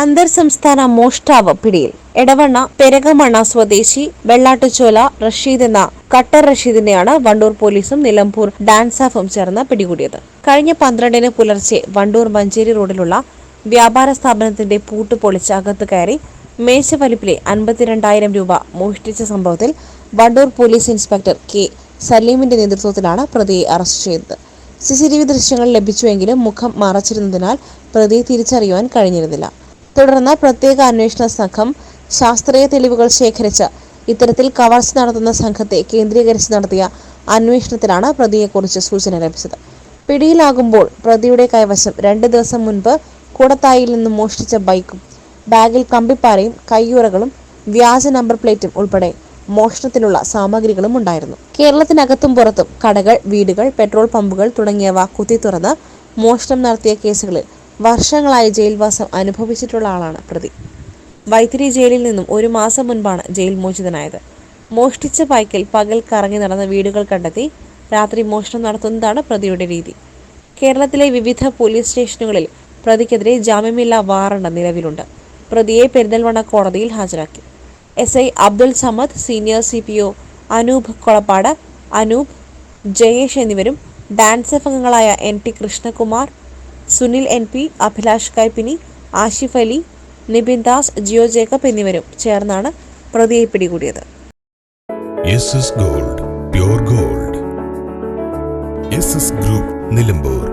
അന്തർ സംസ്ഥാന മോഷ്ടാവ് പിടിയിൽ. എടവണ്ണ പെരകമണ്ണ സ്വദേശി വെള്ളാട്ടുചോല റഷീദ് എന്ന കട്ടർ റഷീദിനെയാണ് വണ്ടൂർ പോലീസും നിലമ്പൂർ ഡാൻസാഫും ചേർന്ന് പിടികൂടിയത്. കഴിഞ്ഞ പന്ത്രണ്ടിന് പുലർച്ചെ വണ്ടൂർ മഞ്ചേരി റോഡിലുള്ള വ്യാപാര സ്ഥാപനത്തിന്റെ പൂട്ട് പൊളിച്ച് അകത്ത് കയറി മേശവലിപ്പിലെ അൻപത്തിരണ്ടായിരം രൂപ മോഷ്ടിച്ച സംഭവത്തിൽ വണ്ടൂർ പോലീസ് ഇൻസ്പെക്ടർ കെ സലീമിന്റെ നേതൃത്വത്തിലാണ് പ്രതിയെ അറസ്റ്റ് ചെയ്തത്. സിസിടിവി ദൃശ്യങ്ങൾ ലഭിച്ചുവെങ്കിലും മുഖം മറച്ചിരുന്നതിനാൽ പ്രതിയെ തിരിച്ചറിയുവാൻ കഴിഞ്ഞിരുന്നില്ല. തുടർന്ന് പ്രത്യേക അന്വേഷണ സംഘം ശാസ്ത്രീയ തെളിവുകൾ ശേഖരിച്ച് ഇത്തരത്തിൽ കവർച്ച നടത്തുന്ന സംഘത്തെ കേന്ദ്രീകരിച്ച് നടത്തിയ അന്വേഷണത്തിലാണ് പ്രതിയെക്കുറിച്ച് സൂചന ലഭിച്ചത്. പിടിയിലാകുമ്പോൾ പ്രതിയുടെ കൈവശം രണ്ട് ദിവസം മുൻപ് കൂടത്തായിൽ നിന്ന് മോഷ്ടിച്ച ബൈക്കും ബാഗിൽ കമ്പിപ്പാറയും കയ്യൂറകളും വ്യാജ നമ്പർ പ്ലേറ്റും ഉൾപ്പെടെ മോഷണത്തിനുള്ള സാമഗ്രികളും ഉണ്ടായിരുന്നു. കേരളത്തിനകത്തും പുറത്തും കടകൾ വീടുകൾ പെട്രോൾ പമ്പുകൾ തുടങ്ങിയവ കുത്തി തുറന്ന് മോഷണം നടത്തിയ കേസുകളിൽ വർഷങ്ങളായി ജയിൽവാസം അനുഭവിച്ചിട്ടുള്ള ആളാണ് പ്രതി. വൈത്തിരി ജയിലിൽ നിന്നും ഒരു മാസം മുൻപാണ് ജയിൽ മോചിതനായത്. മോഷ്ടിച്ച ബൈക്കിൽ പകൽ കറങ്ങി നടന്ന വീടുകൾ കണ്ടെത്തി രാത്രി മോഷണം നടത്തുന്നതാണ് പ്രതിയുടെ രീതി. കേരളത്തിലെ വിവിധ പോലീസ് സ്റ്റേഷനുകളിൽ പ്രതിക്കെതിരെ ജാമ്യമില്ലാ വാറണ്ട് നിലവിലുണ്ട്. പ്രതിയെ പെരിന്തൽമണ്ണ കോടതിയിൽ ഹാജരാക്കി. S I Abdul Samad senior C P O Anoop Kolappad Anoop Jayesh എന്നിവരും ഡാൻസ് അംഗങ്ങളായ N T Krishnakumar Sunil N P Abhilash Kaippini Ashif Ali Nibin Das Jio Jacob എന്നിവരും ചേർന്നാണ് പ്രതിയെ പിടികൂടിയത്. Gold gold. ഗ്രൂപ്പ് നിലമ്പൂർ.